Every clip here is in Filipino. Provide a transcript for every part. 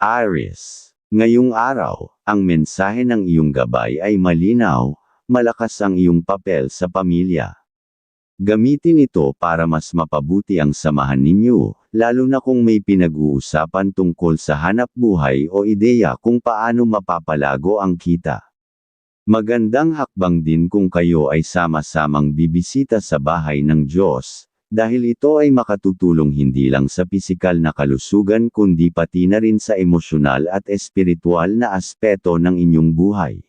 Aries. Ngayong araw, ang mensahe ng iyong gabay ay malinaw, malakas ang iyong papel sa pamilya. Gamitin ito para mas mapabuti ang samahan ninyo, lalo na kung may pinag-uusapan tungkol sa hanap buhay o ideya kung paano mapapalago ang kita. Magandang hakbang din kung kayo ay sama-samang bibisita sa bahay ng Diyos, dahil ito ay makatutulong hindi lang sa pisikal na kalusugan kundi pati na rin sa emosyonal at espiritual na aspeto ng inyong buhay.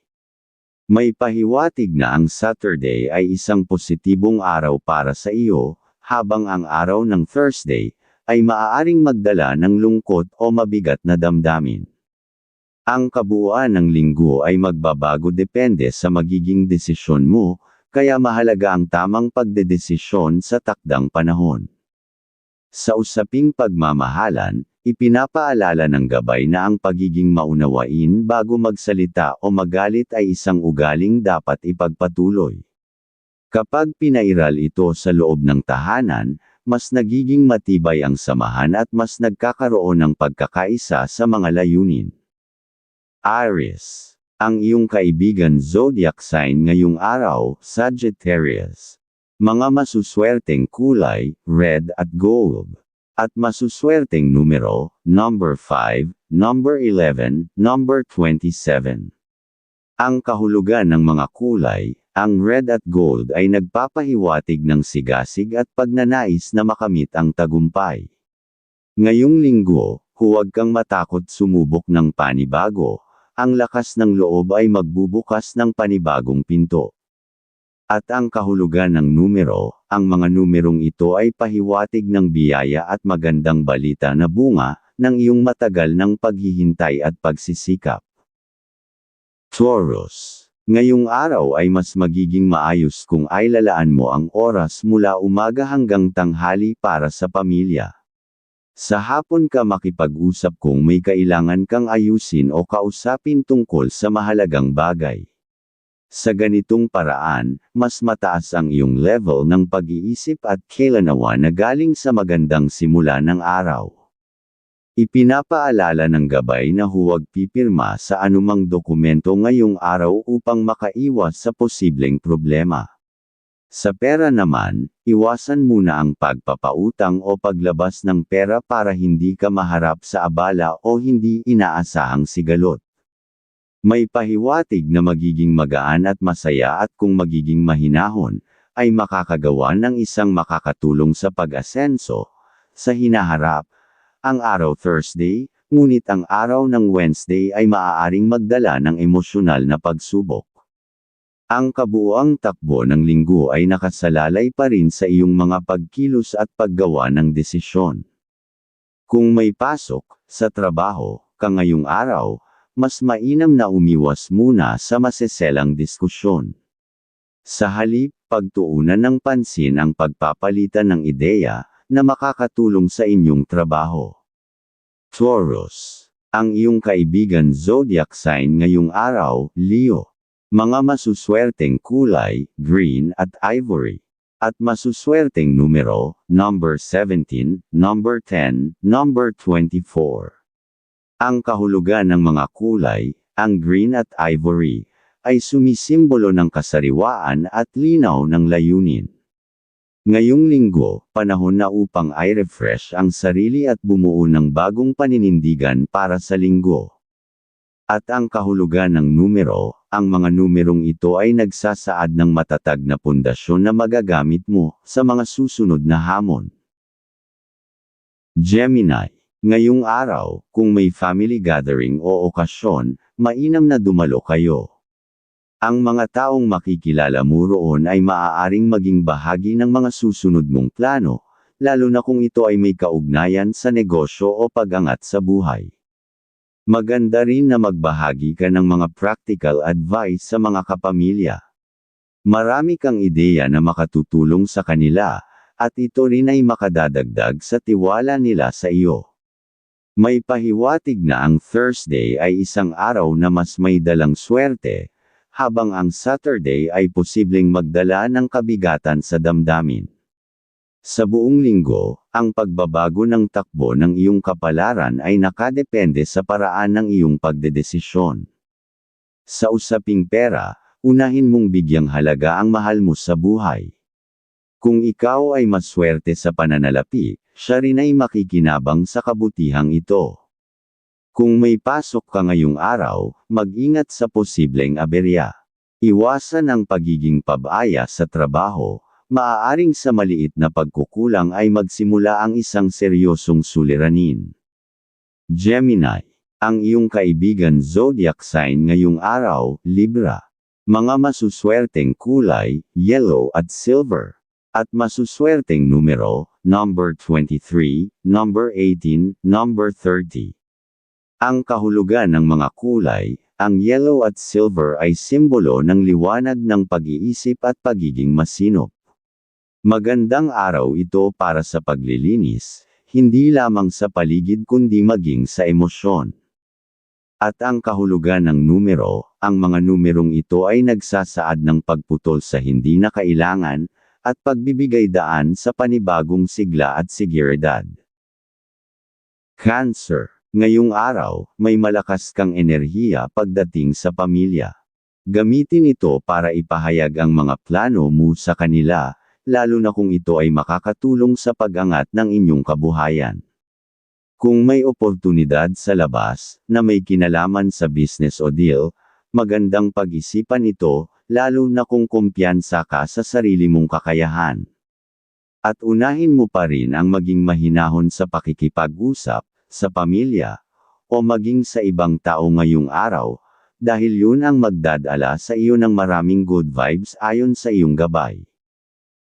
May pahiwatig na ang Saturday ay isang positibong araw para sa iyo, habang ang araw ng Thursday ay maaaring magdala ng lungkot o mabigat na damdamin. Ang kabuuan ng linggo ay magbabago depende sa magiging desisyon mo, kaya mahalaga ang tamang pagdedesisyon sa takdang panahon. Sa usaping pagmamahalan, ipinapaalala ng gabay na ang pagiging maunawain bago magsalita o magalit ay isang ugaling dapat ipagpatuloy. Kapag pinairal ito sa loob ng tahanan, mas nagiging matibay ang samahan at mas nagkakaroon ng pagkakaisa sa mga layunin. Aries. Ang iyong kaibigan zodiac sign ngayong araw, Sagittarius. Mga masuswerteng kulay, red at gold. At masuswerteng numero, number 5, number 11, number 27. Ang kahulugan ng mga kulay, ang red at gold ay nagpapahiwatig ng sigasig at pagnanais na makamit ang tagumpay. Ngayong linggo, huwag kang matakot sumubok ng panibago, ang lakas ng loob ay magbubukas ng panibagong pinto. At ang kahulugan ng numero, ang mga numerong ito ay pahiwatig ng biyaya at magandang balita na bunga, ng iyong matagal ng paghihintay at pagsisikap. Taurus. Ngayong araw ay mas magiging maayos kung ay lalaan mo ang oras mula umaga hanggang tanghali para sa pamilya. Sa hapon ka makipag-usap kung may kailangan kang ayusin o kausapin tungkol sa mahalagang bagay. Sa ganitong paraan, mas mataas ang iyong level ng pag-iisip at kailanawa na galing sa magandang simula ng araw. Ipinapaalala ng gabay na huwag pipirma sa anumang dokumento ngayong araw upang makaiwas sa posibleng problema. Sa pera naman, iwasan muna ang pagpapautang o paglabas ng pera para hindi ka maharap sa abala o hindi inaasahang sigalot. May pahiwatig na magiging magaan at masaya at kung magiging mahinahon, ay makakagawa ng isang makakatulong sa pag-asenso. Sa hinaharap, ang araw Thursday, ngunit ang araw ng Wednesday ay maaaring magdala ng emosyonal na pagsubok. Ang kabuuang takbo ng linggo ay nakasalalay pa rin sa iyong mga pagkilos at paggawa ng desisyon. Kung may pasok, sa trabaho, ka ngayong araw, mas mainam na umiwas muna sa maseselang diskusyon. Sa halip, pagtuunan ng pansin ang pagpapalitan ng ideya, na makakatulong sa inyong trabaho. Taurus. Ang iyong kaibigan zodiac sign ngayong araw, Leo. Mga masuswerteng kulay, green at ivory. At masuswerteng numero, number 17, number 10, number 24. Ang kahulugan ng mga kulay, ang green at ivory, ay sumisimbolo ng kasariwaan at linaw ng layunin. Ngayong linggo, panahon na upang i-refresh ang sarili at bumuo ng bagong paninindigan para sa linggo. At ang kahulugan ng numero, ang mga numerong ito ay nagsasaad ng matatag na pundasyon na magagamit mo sa mga susunod na hamon. Gemini. Ngayong araw, kung may family gathering o okasyon, mainam na dumalo kayo. Ang mga taong makikilala mo roon ay maaaring maging bahagi ng mga susunod mong plano, lalo na kung ito ay may kaugnayan sa negosyo o pag-angat sa buhay. Maganda rin na magbahagi ka ng mga practical advice sa mga kapamilya. Marami kang ideya na makatutulong sa kanila, at ito rin ay makadadagdag sa tiwala nila sa iyo. May pahiwatig na ang Thursday ay isang araw na mas may dalang swerte, habang ang Saturday ay posibleng magdala ng kabigatan sa damdamin. Sa buong linggo, ang pagbabago ng takbo ng iyong kapalaran ay nakadepende sa paraan ng iyong pagdedesisyon. Sa usaping pera, unahin mong bigyang halaga ang mahal mo sa buhay. Kung ikaw ay maswerte sa pananalapi, siya rin ay makikinabang sa kabutihang ito. Kung may pasok ka ngayong araw, mag-ingat sa posibleng aberya. Iwasan ang pagiging pabaya sa trabaho, maaaring sa maliit na pagkukulang ay magsimula ang isang seryosong suliranin. Gemini, ang iyong kaibigan zodiac sign ngayong araw, Libra. Mga masuswerteng kulay, yellow at silver. At masuswerteng numero, number 23, number 18, number 30. Ang kahulugan ng mga kulay, ang yellow at silver ay simbolo ng liwanag ng pag-iisip at pagiging masinop. Magandang araw ito para sa paglilinis, hindi lamang sa paligid kundi maging sa emosyon. At ang kahulugan ng numero, ang mga numerong ito ay nagsasaad ng pagputol sa hindi na kailangan, at pagbibigay daan sa panibagong sigla at seguridad. Cancer Ngayong araw, may malakas kang enerhiya pagdating sa pamilya. Gamitin ito para ipahayag ang mga plano mo sa kanila, lalo na kung ito ay makakatulong sa pag-angat ng inyong kabuhayan. Kung may oportunidad sa labas, na may kinalaman sa business o deal, magandang pag-isipan ito, lalo na kung kumpiyansa ka sa sarili mong kakayahan. At unahin mo pa rin ang maging mahinahon sa pakikipag-usap, sa pamilya, o maging sa ibang tao ngayong araw, dahil yun ang magdadala sa iyo ng maraming good vibes ayon sa iyong gabay.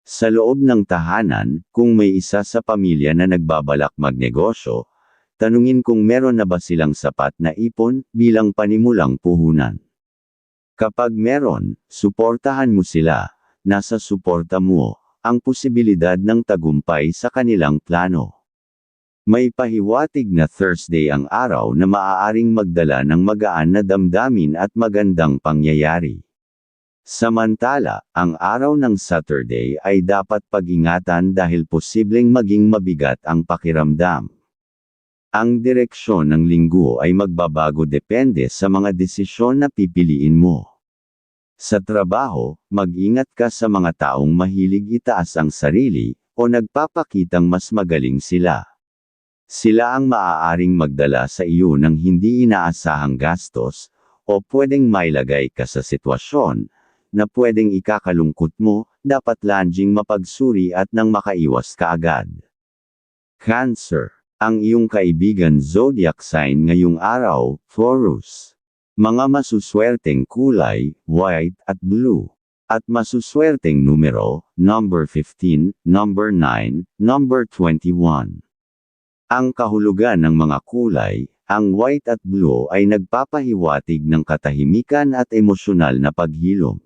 Sa loob ng tahanan, kung may isa sa pamilya na nagbabalak magnegosyo, tanungin kung meron na ba silang sapat na ipon bilang panimulang puhunan. Kapag meron, suportahan mo sila, nasa suporta mo, ang posibilidad ng tagumpay sa kanilang plano. May pahiwatig na Thursday ang araw na maaaring magdala ng magaan na damdamin at magandang pangyayari. Samantala, ang araw ng Saturday ay dapat pag-ingatan dahil posibleng maging mabigat ang pakiramdam. Ang direksyon ng linggo ay magbabago depende sa mga desisyon na pipiliin mo. Sa trabaho, mag-ingat ka sa mga taong mahilig itaas ang sarili, o nagpapakitang mas magaling sila. Sila ang maaaring magdala sa iyo ng hindi inaasahang gastos, o pwedeng mailagay ka sa sitwasyon, na pwedeng ikakalungkot mo, dapat lanjing mapagsuri at nang makaiwas ka agad. Cancer. Ang iyong kaibigan zodiac sign ngayong araw, Taurus. Mga masuswerteng kulay, white at blue. At masuswerteng numero, number 15, number 9, number 21. Ang kahulugan ng mga kulay, ang white at blue ay nagpapahiwatig ng katahimikan at emosyonal na paghilom.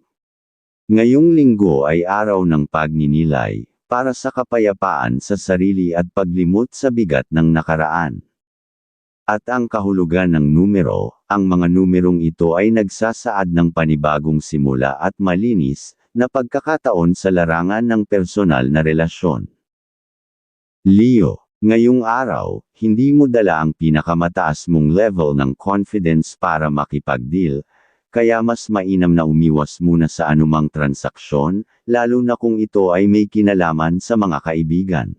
Ngayong linggo ay araw ng pagninilay, para sa kapayapaan sa sarili at paglimot sa bigat ng nakaraan. At ang kahulugan ng numero, ang mga numerong ito ay nagsasaad ng panibagong simula at malinis, na pagkakataon sa larangan ng personal na relasyon. Leo Ngayong araw, hindi mo dala ang pinakamataas mong level ng confidence para makipag-deal, kaya mas mainam na umiwas muna sa anumang transaksyon, lalo na kung ito ay may kinalaman sa mga kaibigan.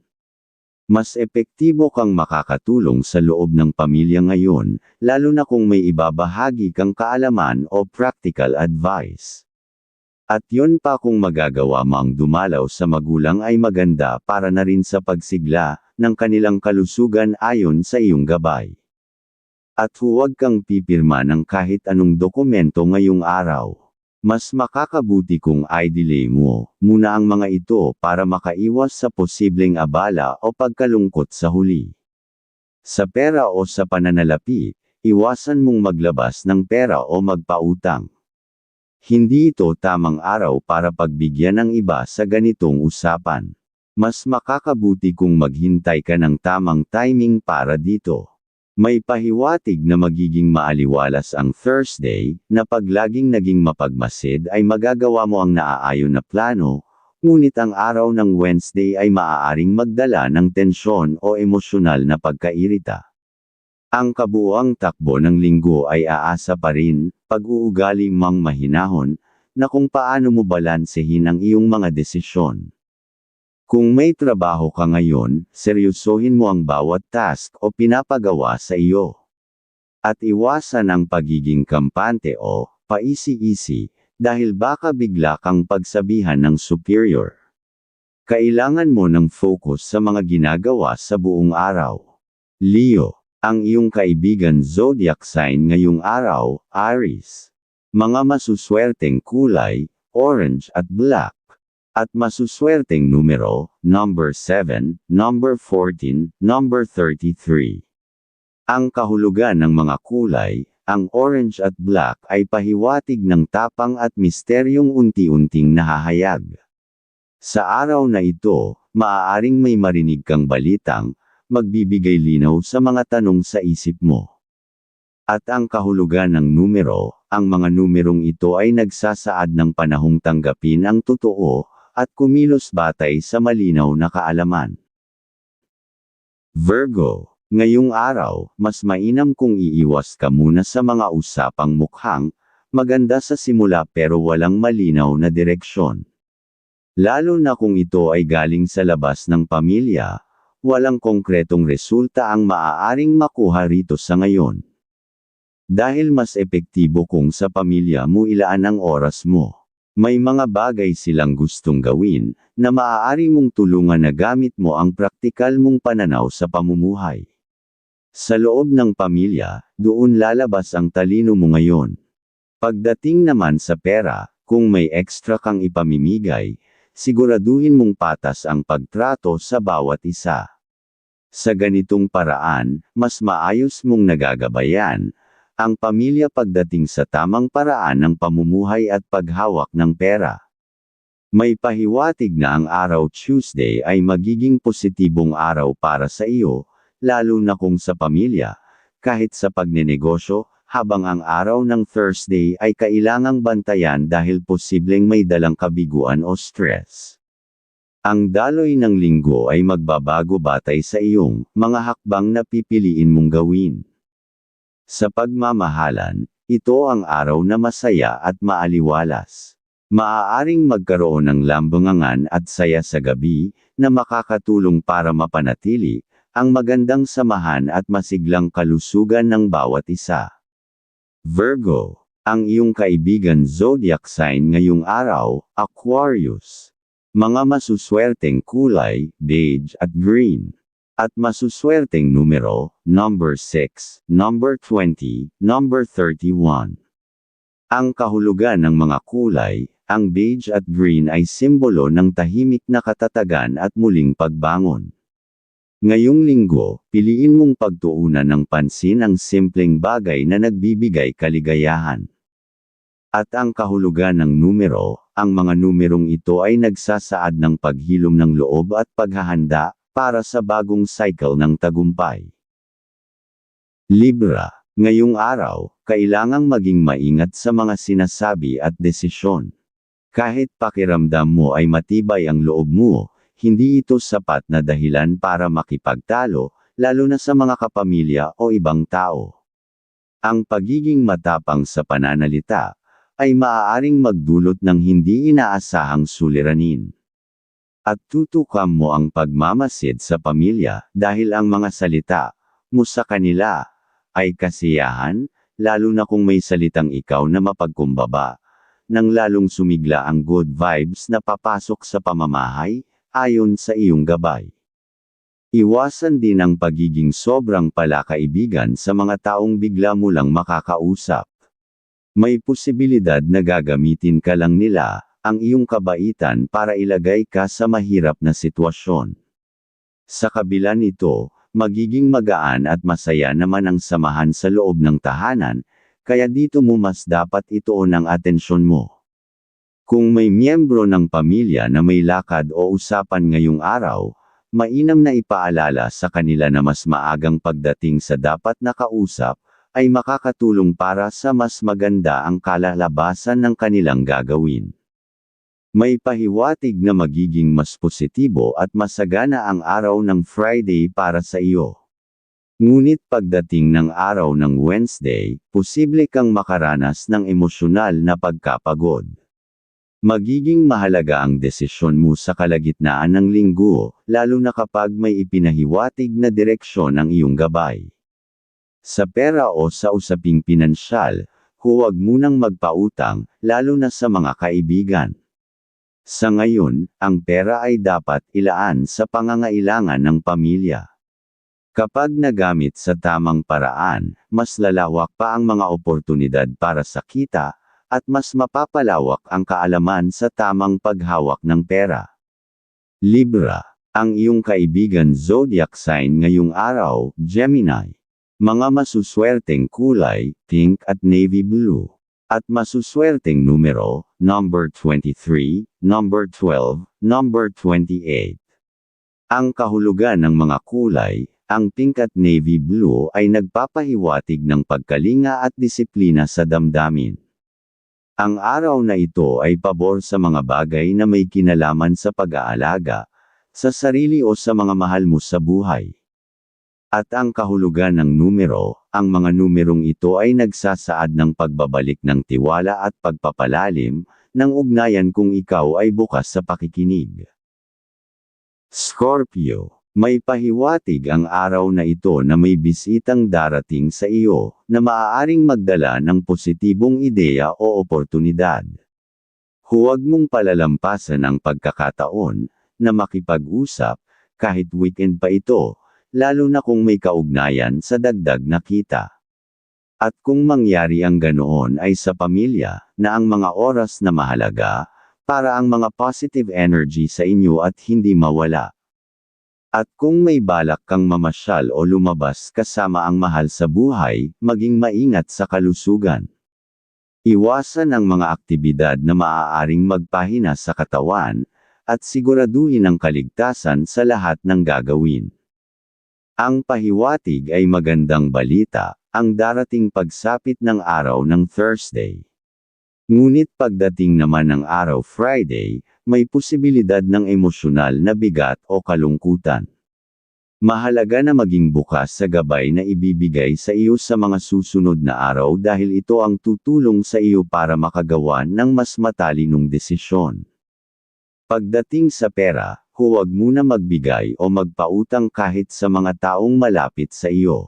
Mas epektibo kang makakatulong sa loob ng pamilya ngayon, lalo na kung may ibabahagi kang kaalaman o practical advice. At yun pa kung magagawa mo ang dumalaw sa magulang ay maganda para na rin sa pagsigla, ng kanilang kalusugan ayon sa iyong gabay. At huwag kang pipirma ng kahit anong dokumento ngayong araw. Mas makakabuti kung i-delay mo muna ang mga ito para makaiwas sa posibleng abala o pagkalungkot sa huli. Sa pera o sa pananalapi, iwasan mong maglabas ng pera o magpautang. Hindi ito tamang araw para pagbigyan ng iba sa ganitong usapan. Mas makakabuti kung maghintay ka ng tamang timing para dito. May pahiwatig na magiging maaliwalas ang Thursday, na pag laging naging mapagmasid ay magagawa mo ang naaayon na plano, ngunit ang araw ng Wednesday ay maaaring magdala ng tensyon o emosyonal na pagkairita. Ang kabuuang takbo ng linggo ay aasa pa rin, pag-uugali mang mahinahon, na kung paano mo balansehin ang iyong mga desisyon. Kung may trabaho ka ngayon, seryosohin mo ang bawat task o pinapagawa sa iyo. At iwasan ang pagiging kampante o paisi-isi, dahil baka bigla kang pagsabihan ng superior. Kailangan mo ng focus sa mga ginagawa sa buong araw. Leo, ang iyong kaibigan zodiac sign ngayong araw, Aries. Mga masuswerteng kulay, orange at black. At masuswerteng numero, number 7, number 14, number 33. Ang kahulugan ng mga kulay, ang orange at black ay pahiwatig ng tapang at misteryong unti-unting nahahayag. Sa araw na ito, maaaring may marinig kang balitang, magbibigay linaw sa mga tanong sa isip mo. At ang kahulugan ng numero, ang mga numerong ito ay nagsasaad ng panahong tanggapin ang totoo, at kumilos batay sa malinaw na kaalaman. Virgo, ngayong araw, mas mainam kung iiwas ka muna sa mga usapang mukhang, maganda sa simula pero walang malinaw na direksyon. Lalo na kung ito ay galing sa labas ng pamilya, walang konkretong resulta ang maaaring makuha rito sa ngayon. Dahil mas epektibo kung sa pamilya mo ilaan ang oras mo. May mga bagay silang gustong gawin, na maaari mong tulungan na gamit mo ang praktikal mong pananaw sa pamumuhay. Sa loob ng pamilya, doon lalabas ang talino mo ngayon. Pagdating naman sa pera, kung may extra kang ipamimigay, siguraduhin mong patas ang pagtrato sa bawat isa. Sa ganitong paraan, mas maayos mong nagagabayan, ang pamilya pagdating sa tamang paraan ng pamumuhay at paghawak ng pera. May pahiwatig na ang araw Tuesday ay magiging positibong araw para sa iyo, lalo na kung sa pamilya, kahit sa pagnenegosyo, habang ang araw ng Thursday ay kailangang bantayan dahil posibleng may dalang kabiguan o stress. Ang daloy ng linggo ay magbabago batay sa iyong mga hakbang na pipiliin mong gawin. Sa pagmamahalan, ito ang araw na masaya at maaliwalas. Maaaring magkaroon ng lambangangan at saya sa gabi, na makakatulong para mapanatili, ang magandang samahan at masiglang kalusugan ng bawat isa. Virgo, ang iyong kaibigan zodiac sign ngayong araw, Aquarius. Mga masuswerteng kulay, beige at green. At masuswerteng numero, number 6, number 20, number 31. Ang kahulugan ng mga kulay, ang beige at green ay simbolo ng tahimik na katatagan at muling pagbangon. Ngayong linggo, piliin mong pagtuunan ng pansin ang simpleng bagay na nagbibigay kaligayahan. At ang kahulugan ng numero, ang mga numerong ito ay nagsasaad ng paghilom ng loob at paghahanda, para sa bagong cycle ng tagumpay. Libra, ngayong araw, kailangang maging maingat sa mga sinasabi at desisyon. Kahit pakiramdam mo ay matibay ang loob mo, hindi ito sapat na dahilan para makipagtalo, lalo na sa mga kapamilya o ibang tao. Ang pagiging matapang sa pananalita, ay maaaring magdulot ng hindi inaasahang suliranin. At tutukam mo ang pagmamasid sa pamilya, dahil ang mga salita, mo sa kanila, ay kasiyahan, lalo na kung may salitang ikaw na mapagkumbaba, nang lalong sumigla ang good vibes na papasok sa pamamahay, ayon sa iyong gabay. Iwasan din ang pagiging sobrang palakaibigan sa mga taong bigla mo lang makakausap. May posibilidad na gagamitin ka lang nila, ang iyong kabaitan para ilagay ka sa mahirap na sitwasyon. Sa kabila nito, magiging magaan at masaya naman ang samahan sa loob ng tahanan, kaya dito mo mas dapat ituon ang atensyon mo. Kung may miyembro ng pamilya na may lakad o usapan ngayong araw, mainam na ipaalala sa kanila na mas maagang pagdating sa dapat na kausap, ay makakatulong para sa mas maganda ang kalalabasan ng kanilang gagawin. May pahiwatig na magiging mas positibo at masagana ang araw ng Friday para sa iyo. Ngunit pagdating ng araw ng Wednesday, posible kang makaranas ng emosyonal na pagkapagod. Magiging mahalaga ang desisyon mo sa kalagitnaan ng linggo, lalo na kapag may ipinahiwatig na direksyon ang iyong gabay. Sa pera o sa usaping pinansyal, huwag munang magpautang, lalo na sa mga kaibigan. Sa ngayon, ang pera ay dapat ilaan sa pangangailangan ng pamilya. Kapag nagamit sa tamang paraan, mas lalawak pa ang mga oportunidad para sa kita, at mas mapapalawak ang kaalaman sa tamang paghawak ng pera. Libra, ang iyong kaibigan zodiac sign ngayong araw, Gemini. Mga masuswerteng kulay, pink at navy blue. At masuswerteng numero, number 23, number 12, number 28. Ang kahulugan ng mga kulay, ang pink at navy blue ay nagpapahiwatig ng pagkalinga at disiplina sa damdamin. Ang araw na ito ay pabor sa mga bagay na may kinalaman sa pag-aalaga, sa sarili o sa mga mahal mo sa buhay. At ang kahulugan ng numero, ang mga numerong ito ay nagsasaad ng pagbabalik ng tiwala at pagpapalalim, ng ugnayan kung ikaw ay bukas sa pakikinig. Scorpio, may pahiwatig ang araw na ito na may bisitang darating sa iyo, na maaaring magdala ng positibong ideya o oportunidad. Huwag mong palalampasan ang pagkakataon, na makipag-usap, kahit weekend pa ito, lalo na kung may kaugnayan sa dagdag na kita. At kung mangyari ang ganoon ay sa pamilya, na ang mga oras na mahalaga, para ang mga positive energy sa inyo at hindi mawala. At kung may balak kang mamasyal o lumabas kasama ang mahal sa buhay, maging maingat sa kalusugan. Iwasan ang mga aktibidad na maaaring magpahina sa katawan, at siguraduhin ang kaligtasan sa lahat ng gagawin. Ang pahiwatig ay magandang balita, ang darating pagsapit ng araw ng Thursday. Ngunit pagdating naman ng araw Friday, may posibilidad ng emosyonal na bigat o kalungkutan. Mahalaga na maging bukas sa gabay na ibibigay sa iyo sa mga susunod na araw dahil ito ang tutulong sa iyo para makagawa ng mas matalinong desisyon. Pagdating sa pera, huwag muna magbigay o magpautang kahit sa mga taong malapit sa iyo.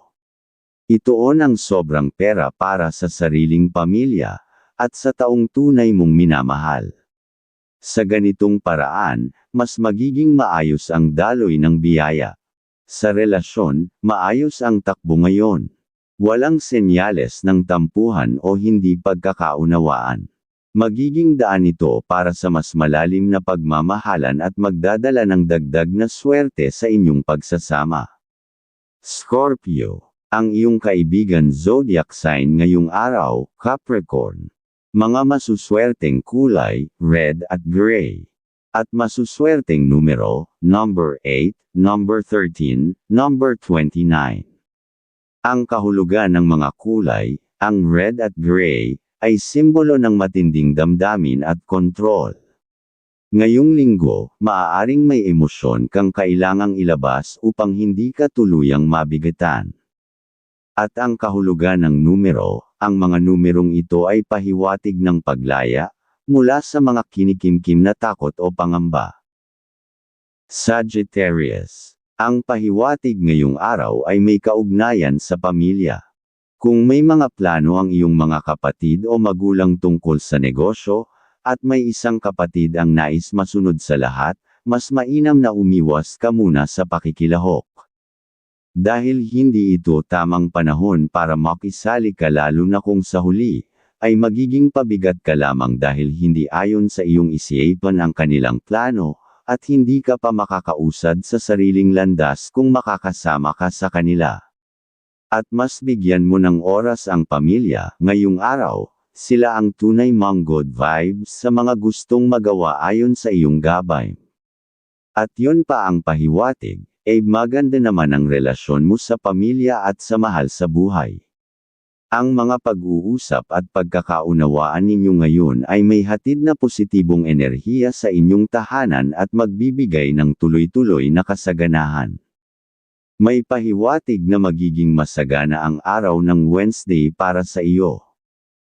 Itoon ang sobrang pera para sa sariling pamilya, at sa taong tunay mong minamahal. Sa ganitong paraan, mas magiging maayos ang daloy ng biyaya. Sa relasyon, maayos ang takbo ngayon. Walang senyales ng tampuhan o hindi pagkakaunawaan. Magiging daan ito para sa mas malalim na pagmamahalan at magdadala ng dagdag na swerte sa inyong pagsasama. Scorpio, ang iyong kaibigan zodiac sign ngayong araw, Capricorn. Mga masuswerteng kulay, red at gray. At masuswerteng numero, number 8, number 13, number 29. Ang kahulugan ng mga kulay, ang red at gray, ay simbolo ng matinding damdamin at kontrol. Ngayong linggo, maaaring may emosyon kang kailangang ilabas upang hindi ka tuluyang mabigatan. At ang kahulugan ng numero, ang mga numerong ito ay pahiwatig ng paglaya, mula sa mga kinikimkim na takot o pangamba. Sagittarius. Ang pahiwatig ngayong araw ay may kaugnayan sa pamilya. Kung may mga plano ang iyong mga kapatid o magulang tungkol sa negosyo, at may isang kapatid ang nais masunod sa lahat, mas mainam na umiwas ka muna sa pakikilahok. Dahil hindi ito tamang panahon para makisali ka lalo na kung sa huli, ay magiging pabigat ka lamang dahil hindi ayon sa iyong isipan ang kanilang plano, at hindi ka pa makakausad sa sariling landas kung makakasama ka sa kanila. At mas bigyan mo ng oras ang pamilya, ngayong araw, sila ang tunay mong good vibes sa mga gustong magawa ayon sa iyong gabay. At yun pa ang pahiwatig, eh maganda naman ang relasyon mo sa pamilya at sa mahal sa buhay. Ang mga pag-uusap at pagkakaunawaan ninyo ngayon ay may hatid na positibong enerhiya sa inyong tahanan at magbibigay ng tuloy-tuloy na kasaganahan. May pahiwatig na magiging masagana ang araw ng Wednesday para sa iyo.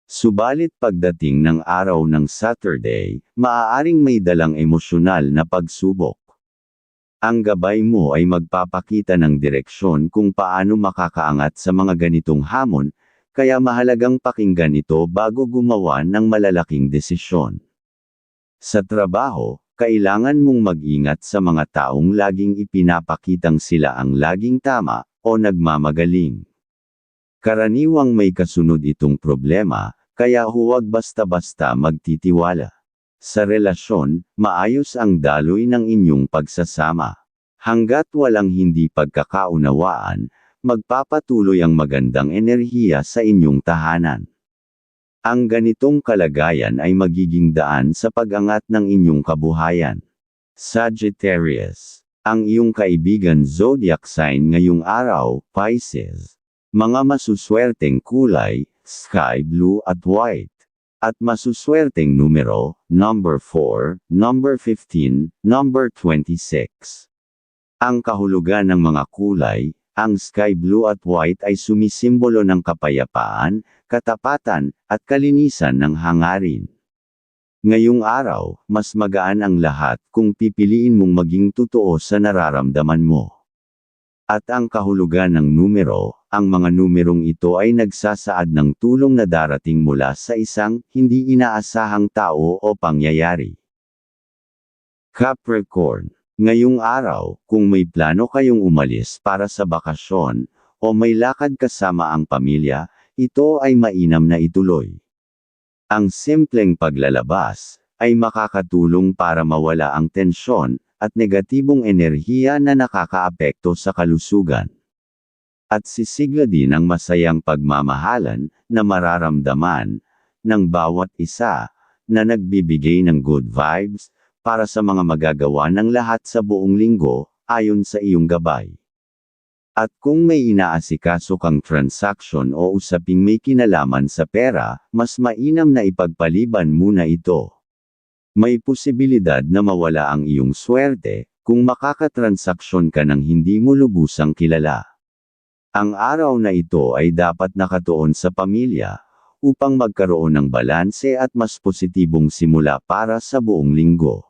Subalit pagdating ng araw ng Saturday, maaaring may dalang emosyonal na pagsubok. Ang gabay mo ay magpapakita ng direksyon kung paano makakaangat sa mga ganitong hamon, kaya mahalagang pakinggan ito bago gumawa ng malalaking desisyon. Sa trabaho, kailangan mong mag-ingat sa mga taong laging ipinapakitang sila ang laging tama o nagmamagaling. Karaniwang may kasunod itong problema, kaya huwag basta-basta magtitiwala. Sa relasyon, maayos ang daloy ng inyong pagsasama. Hanggat walang hindi pagkakaunawaan, magpapatuloy ang magandang enerhiya sa inyong tahanan. Ang ganitong kalagayan ay magiging daan sa pag-angat ng inyong kabuhayan. Sagittarius. Ang iyong kaibigan zodiac sign ngayong araw, Pisces. Mga masuswerteng kulay, sky blue at white. At masuswerteng numero, number 4, number 15, number 26. Ang kahulugan ng mga kulay, ang sky blue at white ay sumisimbolo ng kapayapaan, katapatan, at kalinisan ng hangarin. Ngayong araw, mas magaan ang lahat kung pipiliin mong maging totoo sa nararamdaman mo. At ang kahulugan ng numero, ang mga numerong ito ay nagsasaad ng tulong na darating mula sa isang hindi inaasahang tao o pangyayari. Capricorn. Ngayong araw, kung may plano kayong umalis para sa bakasyon, o may lakad kasama ang pamilya, ito ay mainam na ituloy. Ang simpleng paglalabas, ay makakatulong para mawala ang tensyon, at negatibong enerhiya na nakakaapekto sa kalusugan. At sisigla din ang masayang pagmamahalan na mararamdaman ng bawat isa na nagbibigay ng good vibes para sa mga magagawa ng lahat sa buong linggo ayon sa iyong gabay. At kung may inaasikaso kang transaction o usaping may kinalaman sa pera, mas mainam na ipagpaliban muna ito. May posibilidad na mawala ang iyong swerte, kung makakatransaksyon ka ng hindi mo lubusang kilala. Ang araw na ito ay dapat nakatuon sa pamilya, upang magkaroon ng balanse at mas positibong simula para sa buong linggo.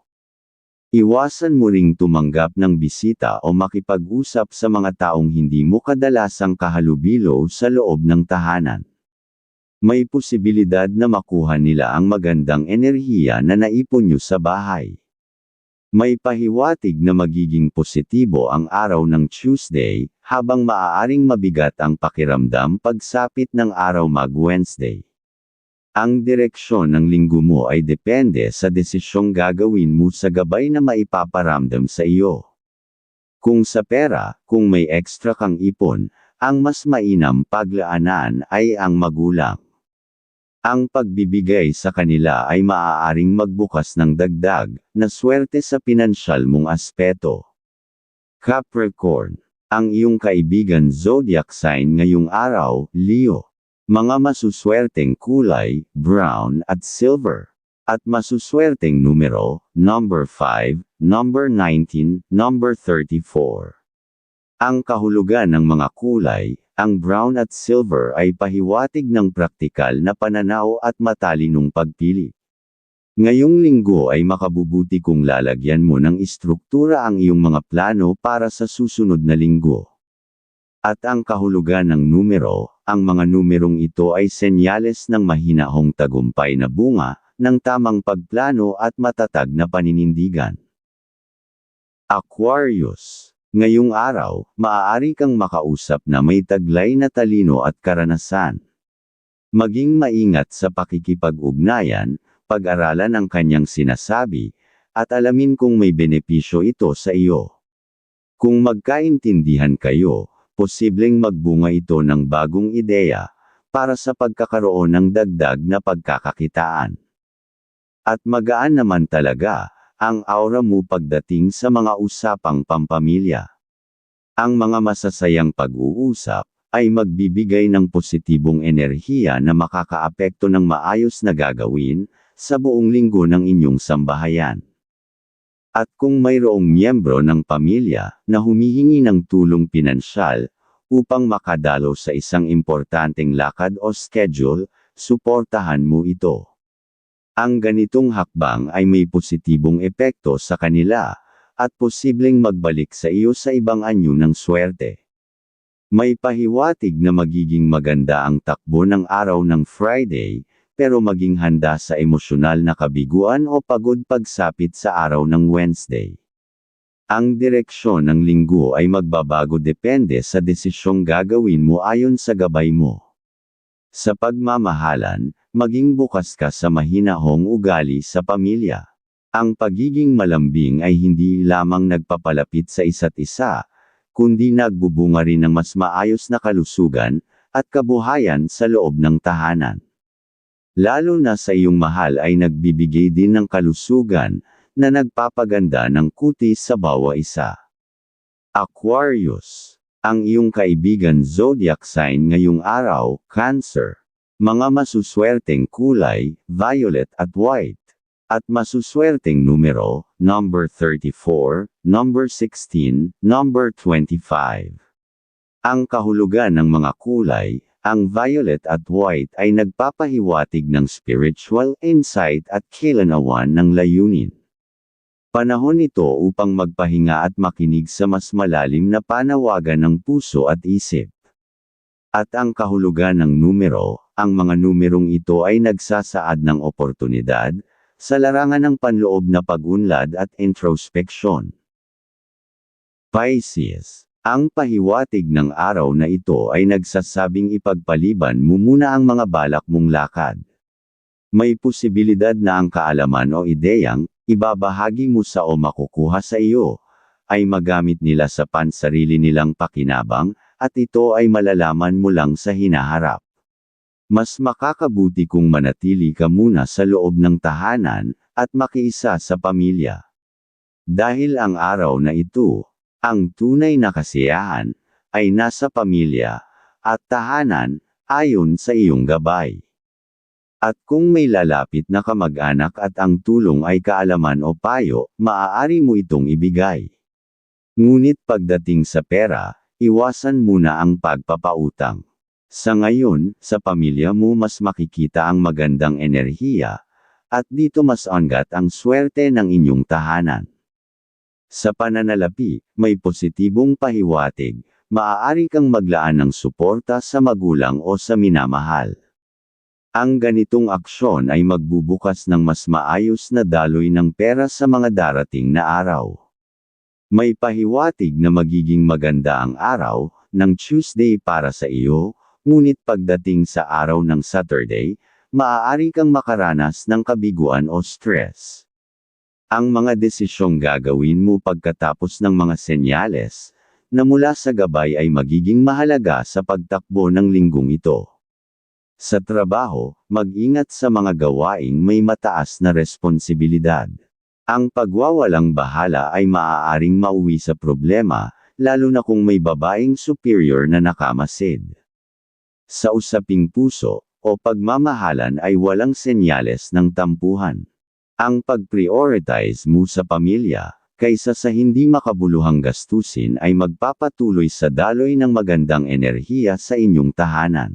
Iwasan mo ring tumanggap ng bisita o makipag-usap sa mga taong hindi mo kadalasang kahalubilo sa loob ng tahanan may posibilidad na makuha nila ang magandang enerhiya na naipon nyo sa bahay. May pahiwatig na magiging positibo ang araw ng Tuesday, habang maaaring mabigat ang pakiramdam pagsapit ng araw mag-Wednesday. Ang direksyon ng linggo mo ay depende sa desisyong gagawin mo sa gabay na maipaparamdam sa iyo. Kung sa pera, kung may extra kang ipon, ang mas mainam paglaanan ay ang magulang. Ang pagbibigay sa kanila ay maaaring magbukas ng dagdag na swerte sa pinansyal mong aspeto. Capricorn. Ang iyong kaibigan zodiac sign ngayong araw, Leo. Mga masuswerteng kulay, brown at silver. At masuswerteng numero, number 5, number 19, number 34. Ang kahulugan ng mga kulay, ang brown at silver ay pahiwatig ng praktikal na pananaw at matalinong pagpili. Ngayong linggo ay makabubuti kung lalagyan mo ng istruktura ang iyong mga plano para sa susunod na linggo. At ang kahulugan ng numero, ang mga numerong ito ay senyales ng mahinahong tagumpay na bunga, ng tamang pagplano at matatag na paninindigan. Aquarius Ngayong araw, maaari kang makausap na may taglay na talino at karanasan. Maging maingat sa pakikipag-ugnayan, pag-aralan ang kanyang sinasabi, at alamin kung may benepisyo ito sa iyo. Kung magkaintindihan kayo, posibleng magbunga ito ng bagong ideya, para sa pagkakaroon ng dagdag na pagkakakitaan. At magaan naman talaga, ang aura mo pagdating sa mga usapang pampamilya. Ang mga masasayang pag-uusap ay magbibigay ng positibong enerhiya na makakaapekto ng maayos na gagawin sa buong linggo ng inyong sambahayan. At kung mayroong miyembro ng pamilya na humihingi ng tulong pinansyal upang makadalo sa isang importanteng lakad o schedule, suportahan mo ito. Ang ganitong hakbang ay may positibong epekto sa kanila, at posibleng magbalik sa iyo sa ibang anyo ng swerte. May pahiwatig na magiging maganda ang takbo ng araw ng Friday, pero maging handa sa emosyonal na kabiguan o pagod pagsapit sa araw ng Wednesday. Ang direksyon ng linggo ay magbabago depende sa desisyong gagawin mo ayon sa gabay mo. Sa pagmamahalan, maging bukas ka sa mahinahong ugali sa pamilya. Ang pagiging malambing ay hindi lamang nagpapalapit sa isa't isa, kundi nagbubunga rin ng mas maayos na kalusugan at kabuhayan sa loob ng tahanan. Lalo na sa iyong mahal ay nagbibigay din ng kalusugan, na nagpapaganda ng kutis sa bawa isa. Aquarius. Ang iyong kaibigan zodiac sign ngayong araw, Cancer. Mga masuswerteng kulay, violet at white. At masuswerteng numero, number 34, number 16, number 25. Ang kahulugan ng mga kulay, ang violet at white ay nagpapahiwatig ng spiritual insight at kailanawan ng layunin. Panahon ito upang magpahinga at makinig sa mas malalim na panawagan ng puso at isip. At ang kahulugan ng numero, ang mga numerong ito ay nagsasaad ng oportunidad, sa larangan ng panloob na pagunlad at introspection. Pisces. Ang pahiwatig ng araw na ito ay nagsasabing ipagpaliban mo muna ang mga balak mong lakad. May posibilidad na ang kaalaman o ideyang, ibabahagi mo sa o makukuha sa iyo, ay magamit nila sa pansarili nilang pakinabang, at ito ay malalaman mo lang sa hinaharap. Mas makakabuti kung manatili ka muna sa loob ng tahanan, at makiisa sa pamilya. Dahil ang araw na ito, ang tunay na kasiyahan, ay nasa pamilya, at tahanan, ayon sa iyong gabay. At kung may lalapit na kamag-anak at ang tulong ay kaalaman o payo, maaari mo itong ibigay. Ngunit pagdating sa pera, iwasan muna ang pagpapautang. Sa ngayon, sa pamilya mo mas makikita ang magandang enerhiya, at dito mas ongat ang swerte ng inyong tahanan. Sa pananalapi, may positibong pahiwatig, maaari kang maglaan ng suporta sa magulang o sa minamahal. Ang ganitong aksyon ay magbubukas ng mas maayos na daloy ng pera sa mga darating na araw. May pahiwatig na magiging maganda ang araw ng Tuesday para sa iyo, ngunit pagdating sa araw ng Saturday, maaari kang makaranas ng kabiguan o stress. Ang mga desisyong gagawin mo pagkatapos ng mga senyales na mula sa gabay ay magiging mahalaga sa pagtakbo ng linggong ito. Sa trabaho, mag-ingat sa mga gawaing may mataas na responsibilidad. Ang pagwawalang bahala ay maaaring mauwi sa problema, lalo na kung may babaeng superior na nakamasid. Sa usaping puso, o pagmamahalan ay walang senyales ng tampuhan. Ang pag-prioritize mo sa pamilya, kaysa sa hindi makabuluhang gastusin ay magpapatuloy sa daloy ng magandang enerhiya sa inyong tahanan.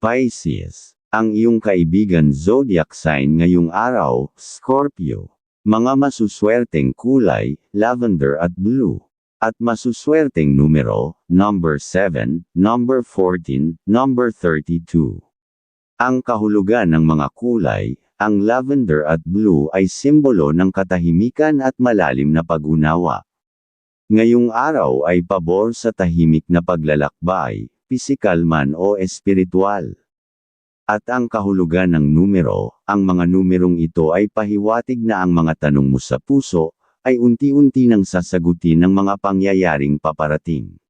Pisces. Ang iyong kaibigan zodiac sign ngayong araw, Scorpio. Mga masuswerteng kulay, lavender at blue. At masuswerteng numero, number 7, number 14, number 32. Ang kahulugan ng mga kulay, ang lavender at blue ay simbolo ng katahimikan at malalim na pag-unawa. Ngayong araw ay pabor sa tahimik na paglalakbay, pisikal man o espiritual. At ang kahulugan ng numero, ang mga numerong ito ay pahiwatig na ang mga tanong mo sa puso, ay unti-unti nang sasagutin ng mga pangyayaring paparating.